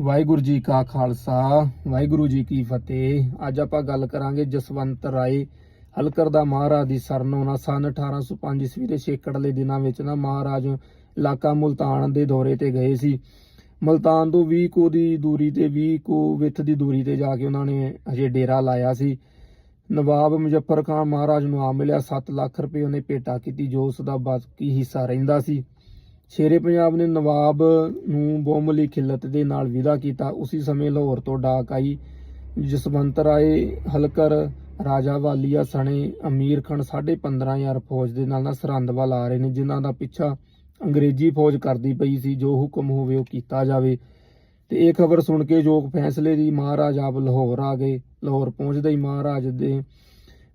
ਵਾਹਿਗੁਰੂ ਜੀ ਕਾ ਖਾਲਸਾ, ਵਾਹਿਗੁਰੂ ਜੀ ਕੀ ਫਤਿਹ। ਅੱਜ ਆਪਾਂ ਗੱਲ ਕਰਾਂਗੇ ਜਸਵੰਤ ਰਾਏ ਹਲਕਰ ਦਾ ਮਹਾਰਾਜ ਦੀ ਸਰਨੋਨਾ ਸਨ 1805 ਈਸਵੀ ਦੇ ਛੇਕੜਲੇ ਦਿਨਾਂ ਵਿੱਚ ਨਾ ਮਹਾਰਾਜ ਇਲਾਕਾ ਮੁਲਤਾਨ ਦੇ ਦੌਰੇ ਤੇ ਗਏ ਸੀ। ਮੁਲਤਾਨ ਤੋਂ 20 ਕੋ ਦੀ ਦੂਰੀ ਤੇ 20 ਕੋ ਵਿੱਥ ਦੀ ਦੂਰੀ ਤੇ ਜਾ ਕੇ ਉਹਨਾਂ ਨੇ ਅਜੇ ਡੇਰਾ ਲਾਇਆ ਸੀ। ਨਵਾਬ ਮੁਜ਼ੱਫਰ ਖਾਨ ਮਹਾਰਾਜ ਨੂੰ ਆ ਮਿਲਿਆ 7 ਲੱਖ ਰੁਪਏ ਉਹਨੇ ਭੇਟਾ ਕੀਤੀ, ਜੋ ਉਸ ਦਾ ਬਾਕੀ ਹਿੱਸਾ ਰਹਿੰਦਾ ਸੀ। ਸ਼ੇਰੇ ਪੰਜਾਬ ਨੇ ਨਵਾਬ ਨੂੰ ਬਹੁਮਲੀ ਖਿਲਤ ਦੇ ਨਾਲ ਵਿਦਾ ਕੀਤਾ। ਉਸੇ ਸਮੇਂ ਲਾਹੌਰ ਤੋਂ ਡਾਕ ਆਈ ਜਸਵੰਤ ਰਾਏ, ਹਲਕਰ, ਰਾਜਾ ਵਾਲੀਆ, ਸਣੇ, ਅਮੀਰ ਖਾਨ 15000 ਫੌਜ ਦੇ ਨਾਲ ਨਾ ਸਰਹੰਦ ਵੱਲ ਆ ਰਹੇ ਨੇ, ਜਿਨ੍ਹਾਂ ਦਾ ਪਿੱਛਾ ਅੰਗਰੇਜ਼ੀ ਫੌਜ ਕਰਦੀ ਪਈ ਸੀ, ਜੋ ਹੁਕਮ ਹੋਵੇ ਉਹ ਕੀਤਾ ਜਾਵੇ। ਤੇ ਇਹ ਖਬਰ ਸੁਣ ਕੇ ਯੋਗ ਫੈਸਲੇ ਦੀ ਮਹਾਰਾਜ ਆਪ ਲਾਹੌਰ ਆ ਗਏ। ਲਾਹੌਰ ਪਹੁੰਚਦੇ ਹੀ ਮਹਾਰਾਜ ਦੇ,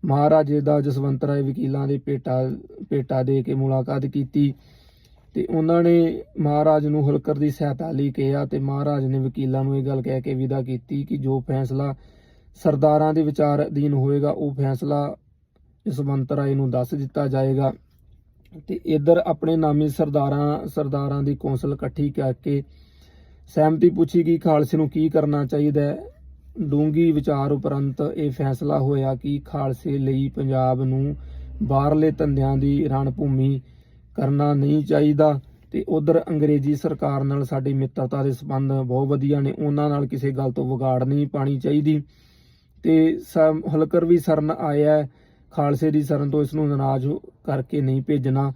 ਮਹਾਰਾਜੇ ਦਾ ਜਸਵੰਤ ਰਾਏ ਵਕੀਲਾਂ ਦੇ ਭੇਟਾ ਭੇਟਾ ਦੇ ਕੇ ਮੁਲਾਕਾਤ ਕੀਤੀ। ਤੇ ਉਹਨਾਂ ਨੇ ਮਹਾਰਾਜ ਨੂੰ ਹੁਲਕਰ ਦੀ ਸਹਾਇਤਾ ਲਈ ਕਿਹਾ ਤੇ ਮਹਾਰਾਜ ਨੇ ਵਕੀਲਾਂ ਨੂੰ ਇਹ ਗੱਲ ਕਹਿ ਕੇ ਵਿਦਾ ਕੀਤੀ ਕਿ ਜੋ ਫੈਸਲਾ ਸਰਦਾਰਾਂ ਦੇ ਵਿਚਾਰ ਅਧੀਨ ਹੋਏਗਾ, ਉਹ ਫੈਸਲਾ ਜਸਵੰਤ ਰਾਏ ਨੂੰ ਦੱਸ ਦਿੱਤਾ ਜਾਏਗਾ। ਤੇ ਇਧਰ ਆਪਣੇ ਨਾਮੀ ਸਰਦਾਰਾਂ ਸਰਦਾਰਾਂ ਦੀ ਕੌਂਸਲ ਇਕੱਠੀ ਕਰਕੇ ਸਹਿਮਤੀ ਪੁੱਛੀ ਕਿ ਖਾਲਸੇ ਨੂੰ ਕੀ ਕਰਨਾ ਚਾਹੀਦਾ ਹੈ? ਡੂੰਗੀ ਵਿਚਾਰ ਉਪਰੰਤ ਇਹ ਫੈਸਲਾ ਹੋਇਆ ਕਿ ਖਾਲਸੇ ਲਈ ਪੰਜਾਬ ਨੂੰ ਬਾਹਰਲੇ ਧੰਦਿਆਂ ਦੀ ਰਣ ਭੂਮੀ ਕਰਨਾ ਨਹੀਂ ਚਾਹੀਦਾ। ਤੇ ਉਧਰ ਅੰਗਰੇਜ਼ੀ ਸਰਕਾਰ ਨਾਲ ਸਾਡੀ ਮਿੱਤਰਤਾ ਦੇ ਸੰਬੰਧ ਬਹੁਤ ਵਧੀਆ ਨੇ। ਉਹਨਾਂ ਨਾਲ ਕਿਸੇ ਗੱਲ ਤੋਂ ਵਿਗਾੜ ਨਹੀਂ ਪਾਣੀ ਚਾਹੀਦੀ। ਤੇ ਸਮ- ਹਲਕਰ ਵੀ ਸਰਨ ਆਇਆ ਖਾਲਸੇ ਦੀ ਸਰਨ ਤੋਂ ਇਸ ਨੂੰ ਨਾਰਾਜ਼ ਕਰਕੇ ਨਹੀਂ ਭੇਜਣਾ।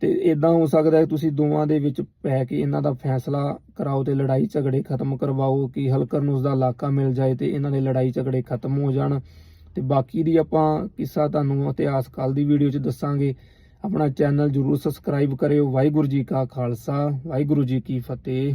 ਤੇ ਇਦਾਂ ਹੋ ਸਕਦਾ ਹੈ ਤੁਸੀਂ ਦੋਵਾਂ ਦੇ ਵਿੱਚ ਪੈ ਕੇ ਇਹਨਾਂ ਦਾ ਫੈਸਲਾ ਕਰਾਓ ਤੇ ਲੜਾਈ ਝਗੜੇ ਖਤਮ ਕਰਵਾਓ ਕਿ ਹਲਕਰ ਨੂੰ ਉਸਦਾ ਇਲਾਕਾ ਮਿਲ ਜਾਏ ਤੇ ਇਹਨਾਂ ਦੇ ਲੜਾਈ ਝਗੜੇ ਖਤਮ ਹੋ ਜਾਣ। ਤੇ ਬਾਕੀ ਦੀ ਆਪਾਂ ਕਿੱਸਾ ਤੁਹਾਨੂੰ ਇਤਿਹਾਸ ਕੱਲ ਦੀ ਵੀਡੀਓ 'ਚ ਦੱਸਾਂਗੇ। ਆਪਣਾ ਚੈਨਲ ਜਰੂਰ ਸਬਸਕ੍ਰਾਈਬ ਕਰਿਓ। ਵਾਹਿਗੁਰੂ ਜੀ ਕਾ ਖਾਲਸਾ ਵਾਹਿਗੁਰੂ ਜੀ ਕੀ ਫਤਿਹ।